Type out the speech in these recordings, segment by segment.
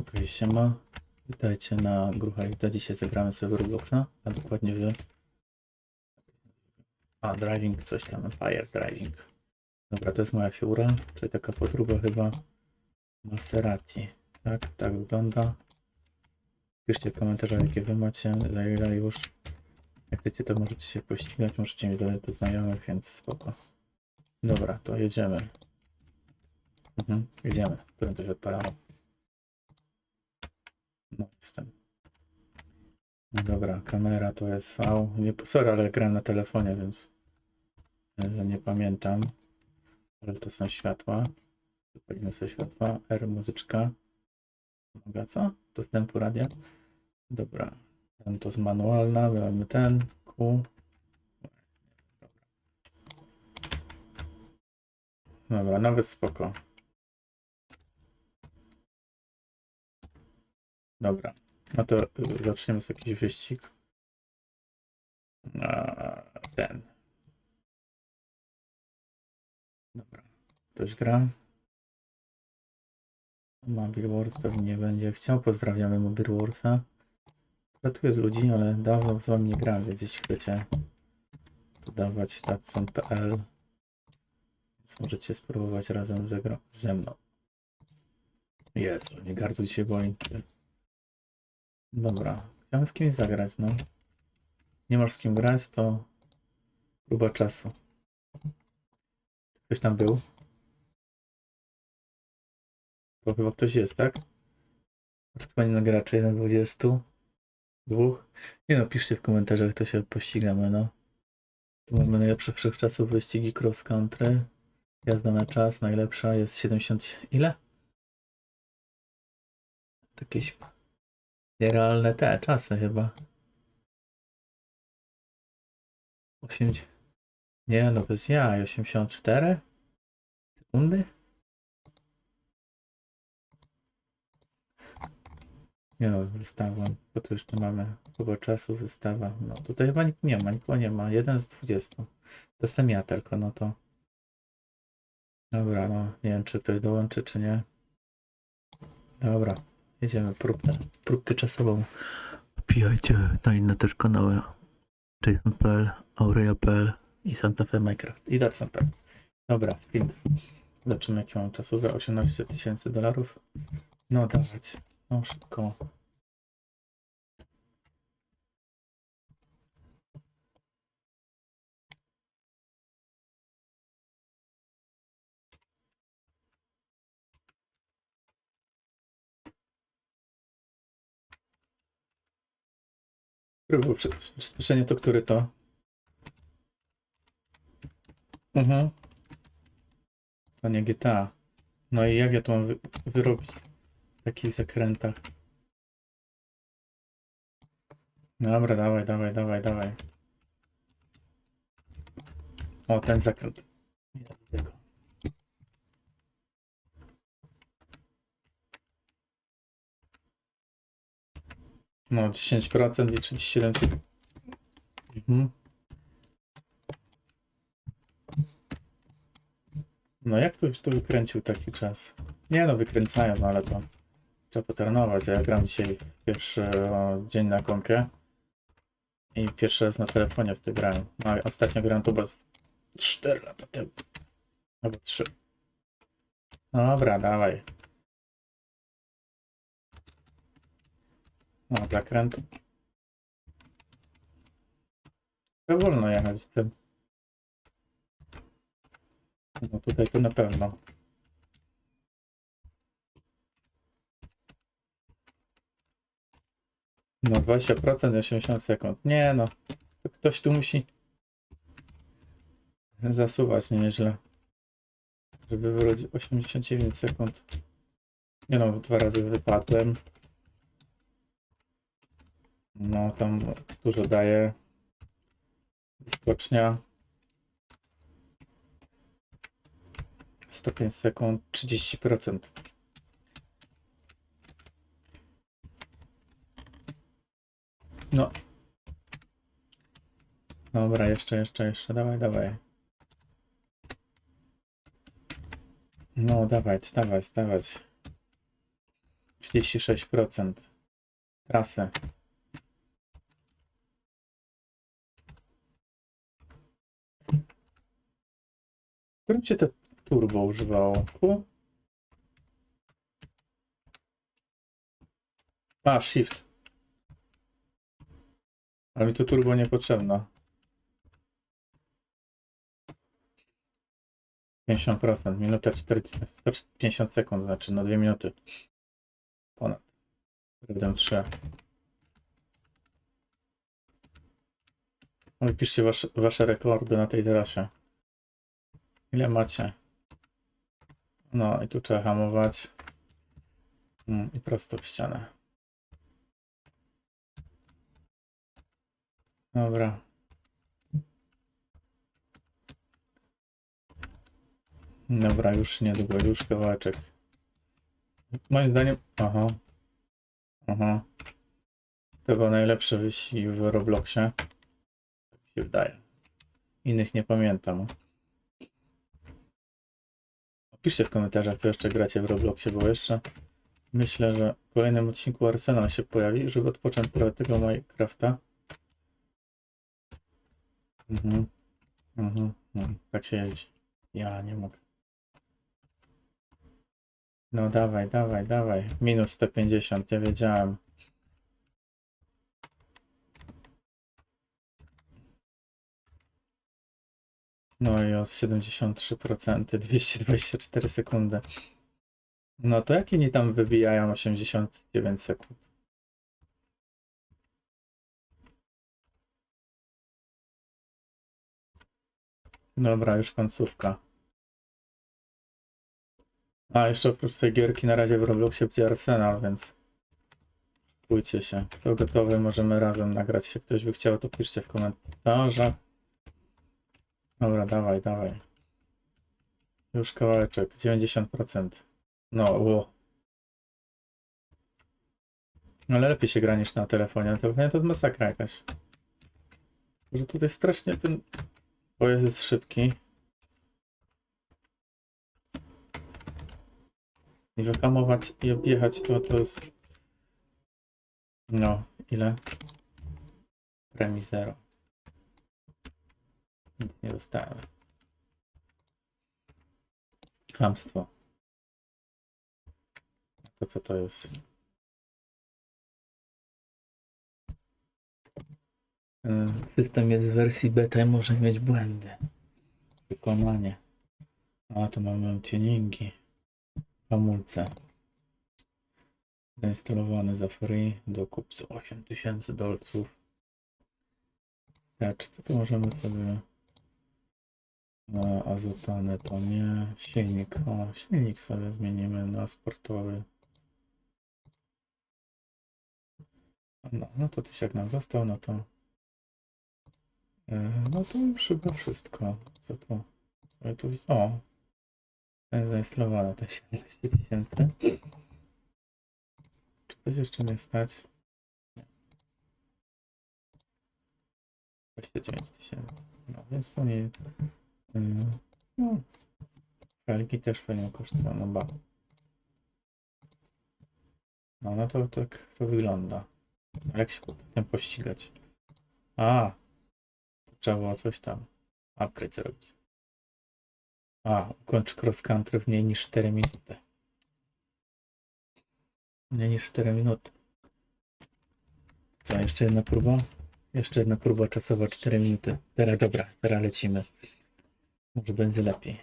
Okej, siema. Witajcie na Gruchalita. Dzisiaj zagramy sobie Robloxa, a dokładnie w... A, driving, coś tam, Empire Driving. Dobra, to jest moja fiura, czyli taka podróba chyba Maserati. Tak, tak wygląda. Piszcie w komentarzach, jakie wy macie, za ile już. Jak chcecie, to możecie się pościgać, możecie mi dodać do znajomych, więc spoko. Dobra, to jedziemy. Mhm, jedziemy. Którym to się odpalało? No, jestem. No dobra, kamera to jest V. Nie, sorry, ale gram na telefonie, więc e, nie pamiętam. Ale to są światła. Zapalimy sobie światła. R muzyczka. Mogę co? Dostępu radia. Dobra. Ten to jest manualna. Mamy ten. Q. Dobra, nawet spoko. Dobra. No to y, zaczniemy z jakiś wyścig. Ten. Dobra. Ktoś gra. Mobile Wars pewnie nie będzie chciał. Pozdrawiamy Mobile Warsa. Ratuję z ludzi, ale dawno z wami nie grałem, więc jeśli chcecie dodawać tatson.pl więc możecie spróbować razem ze, ze mną. Jezu, nie garduj się, boi. Dobra, chciałem z kimś zagrać, no. Nie masz z kim grać, to próba czasu. Ktoś tam był? To chyba ktoś jest, tak? Chyba nie na graczy, 1 z 20. Dwóch. Nie no, piszcie w komentarzach, to się pościgamy, no. Tu mamy najlepsze wszechczasów wyścigi cross country. Jazda na czas, najlepsza jest 70... Ile? Jakieś Nierealne te czasy chyba. 80. Nie no, bez jaj. 84 sekundy? Nie no, wystawa. Co tu jeszcze mamy? Próba czasu, wystawa. No tutaj chyba nikt nie ma, nikogo nie ma. Jeden z 20. To jestem ja tylko, no to. Dobra, no nie wiem czy ktoś dołączy, czy nie. Dobra. Jedziemy próbkę, próbkę czasową. Wbijajcie na inne też kanały. Jason.pl, Aurea.pl i Santa Fe Minecraft. I Datsun.pl. Dobra, film. Zobaczymy jakie mam czasowe. 18 tysięcy dolarów. No dawać. No szybko. Który był przy- przyspieszenie to który to? Mhm. To nie GTA. No i jak ja to mam wy wyrobić w takich zakrętach? Dobra, dawaj, dawaj, dawaj, dawaj. O, ten zakręt. No, 10% i 37 sekund. Mhm. No jak to już to wykręcił taki czas? Nie no, wykręcają, no ale to trzeba potrenować. Ja gram dzisiaj pierwszy o, dzień na kompie i pierwszy raz na telefonie w to grałem. No, a ostatnio grałem to chyba z 4 lata temu. Albo 3. Dobra, dawaj. No, zakręt. To wolno jechać w tym. No tutaj to na pewno. No 20% 80 sekund. Nie no. To ktoś tu musi zasuwać nieźle. Żeby wyrodzić 89 sekund. Nie no, dwa razy wypadłem. No tam dużo daje. Skocznia. 105 sekund, 30%. No. Dobra, jeszcze, jeszcze, jeszcze. Dawaj, dawaj. No, dawać, dawać, dawać. 36% trasy. Którym cię to turbo używało? Ku? A, shift. Ale mi to turbo niepotrzebne. 50%, minuta 40, 150 sekund, znaczy no 2 minuty. Ponad. Rydem 3. No piszcie wasze, wasze rekordy na tej terasie. Ile macie? No i tu trzeba hamować. Mm, I prosto w ścianę. Dobra. Dobra, już niedługo, już kawałeczek. Moim zdaniem. Aha. Aha. To był najlepszy wyścig w Robloxie. Tak się wydaje. Innych nie pamiętam. Piszcie w komentarzach, co jeszcze gracie w Robloxie, bo jeszcze myślę, że w kolejnym odcinku Arsenal się pojawi, żeby odpocząć trochę tego Minecrafta. Mhm. Mhm. mhm. Tak się jeździ. Ja nie mogę. No dawaj, dawaj, dawaj. Minus 150, ja wiedziałem. No i o 73%, 224 sekundy. No to jak oni tam wybijają 89 sekund? Dobra, już końcówka. A, jeszcze oprócz tej gierki na razie w Robloxie będzie Arsenal, więc pójdźcie się. Kto gotowy, możemy razem nagrać się. Ktoś by chciał, to piszcie w komentarzach. Dobra, dawaj, dawaj. Już kawałeczek, 90%. No, ło. Ale lepiej się gra niż na telefonie. Na telefonie to jest masakra jakaś. Że tutaj strasznie ten pojazd jest szybki. I wyhamować i objechać to, to jest... No, ile? Premi zero. Nic nie dostałem. Chamstwo. To co to jest? E, System jest w wersji beta i może mieć błędy. Wykonanie. A tu mamy tuningi. Hamulce. Zainstalowany za free. Dokup za 8000 dolców. Lecz co tu możemy sobie... Azotany to nie. Silnik. O, silnik sobie zmienimy na sportowy. No, no to tysiak nam został, no to... Yy, No to już chyba wszystko. Co tu? Tu jest... O! Jest zainstalowane te 17 tysięcy. Czy coś jeszcze nie stać? Nie. 29 tysięcy. No więc to nie... No. Felgi też pewnie kosztują, no ba. No, no to tak to wygląda. Ale jak się potem pościgać? A! To trzeba było coś tam. Upgrade zrobić. A, ukończ cross country w mniej niż 4 minuty. Mniej niż 4 minuty. Co, jeszcze jedna próba? Jeszcze jedna próba czasowa 4 minuty. Teraz dobra, teraz lecimy. Może będzie lepiej.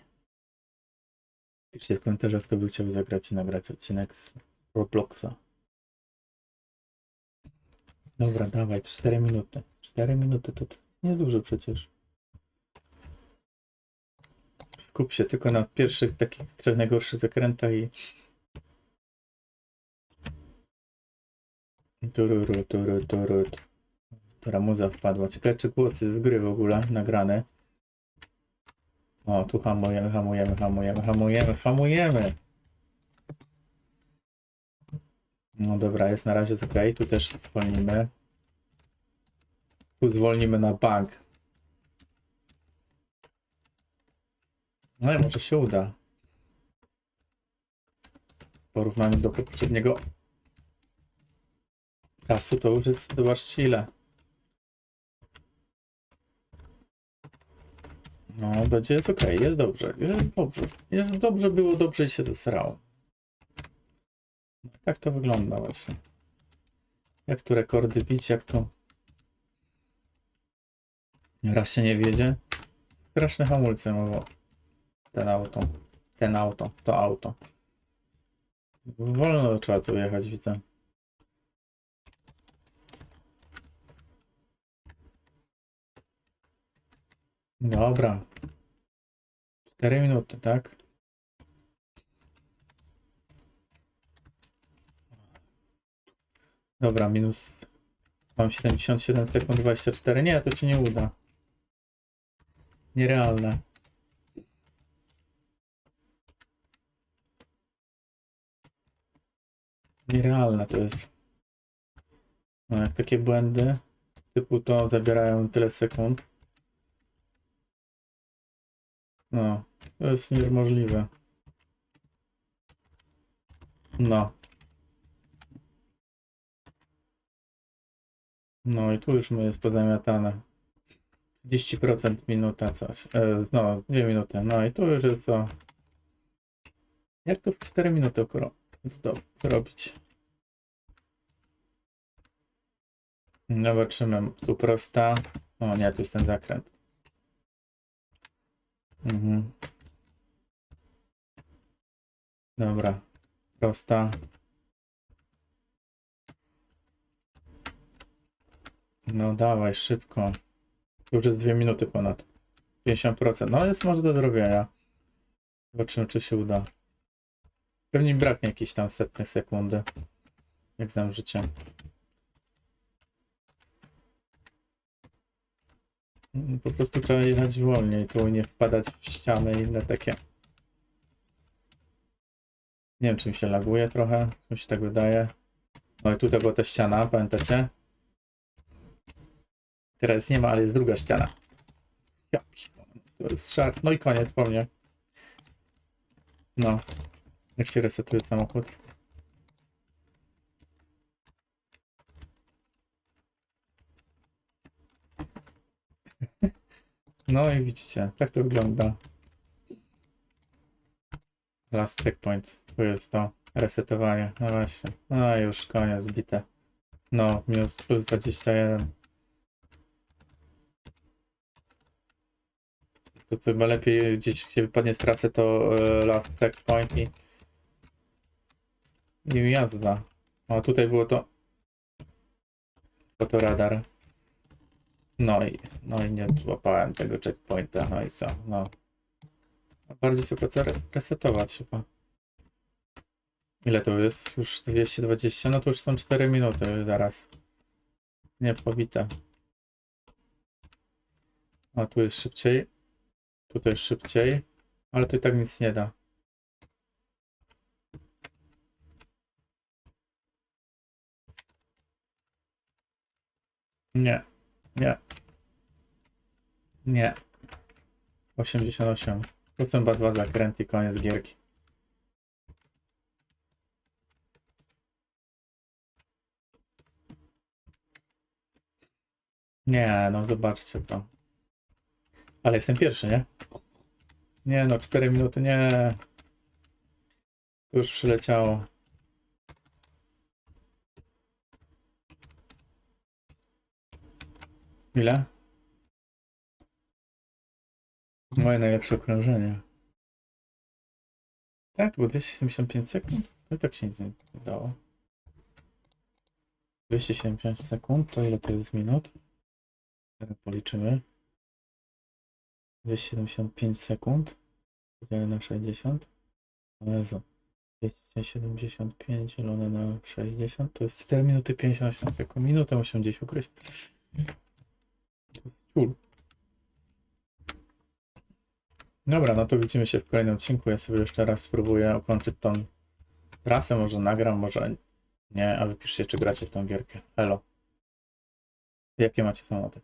Piszcie w komentarzach, kto by chciał zagrać i nagrać odcinek z Robloxa. Dobra, dawaj, 4 minuty. 4 minuty to, niedużo przecież. Skup się tylko na pierwszych takich trzech najgorszych zakrętach i. Tururu, turu, turu. Która muza wpadła. Ciekawe, czy głosy z gry w ogóle nagrane. O, tu hamujemy, hamujemy, hamujemy, hamujemy, hamujemy. No dobra, jest na razie ok. Tu też zwolnimy. Tu zwolnimy na bank. No i może się uda. W porównaniu do poprzedniego czasu to już jest, zobaczcie ile. No, będzie jest ok, jest dobrze, jest dobrze. Jest dobrze, było dobrze i się zesrało. No, tak to wygląda właśnie. Jak tu rekordy bić, jak tu raz się nie wiedzie. Straszne hamulce ma bo ten auto, ten auto, to auto. Wolno trzeba tu jechać, widzę. Dobra. 4 minuty, tak? Dobra, minus. Mam 77 sekund 24. Nie, to ci nie uda. Nierealne. Nierealne to jest. No, jak takie błędy typu to zabierają tyle sekund. No, to jest niemożliwe. No. No i tu już my jest pozamiatane. 30% minuta coś. E, no, 2 minuty. No i tu już jest co. Jak to w 4 minuty okro zdo- zrobić? Zobaczymy. Tu prosta. O nie, tu jest ten zakręt. Mhm. Dobra. Prosta. No dawaj, szybko. Już jest 2 minuty ponad. 50%. No jest może do zrobienia. Zobaczymy, czy się uda. Pewnie mi braknie jakiejś tam setnej sekundy. Jak znam życie. Po prostu trzeba jechać wolniej, tu nie wpadać w ściany i inne takie. Nie wiem, czy mi się laguje trochę, mi się tak wydaje. No i tutaj była ta ściana, pamiętacie? Teraz nie ma, ale jest druga ściana. To jest szar. No i koniec po mnie. No. Jak się resetuje samochód? No i widzicie, tak to wygląda. Last checkpoint. Tu jest to resetowanie. No właśnie. No już koniec, zbite. No, minus plus 21. To chyba lepiej gdzieś się wypadnie z trasy to e, last checkpoint i, i jazda. O, tutaj było to fotoradar. No i, no i nie złapałem tego checkpointa, no i co, no. Bardziej opłaca re- resetować chyba. Ile to jest? Już 220? No to już są 4 minuty już zaraz. Nie, pobite. A tu jest szybciej. Tutaj szybciej. Ale to i tak nic nie da. Nie, nie. Nie. 88. To są chyba dwa zakręty i koniec gierki. Nie, no zobaczcie to. Ale jestem pierwszy, nie? Nie no, 4 minuty, nie. To już przyleciało. Ile? Moje najlepsze okrążenie. Tak, to było 275 sekund? I tak się nic nie dało. 275 sekund, to ile to jest minut? Teraz policzymy. 275 sekund. Podzielę na 60. O Jezu. 275 dzielone na 60 to jest 4 minuty 58 sekund. Minutę 80 ukryć. Ciul. Dobra, no to widzimy się w kolejnym odcinku. Ja sobie jeszcze raz spróbuję ukończyć tą trasę. Może nagram, może nie. A wypiszcie, czy gracie w tą gierkę. Elo. Jakie macie samochody?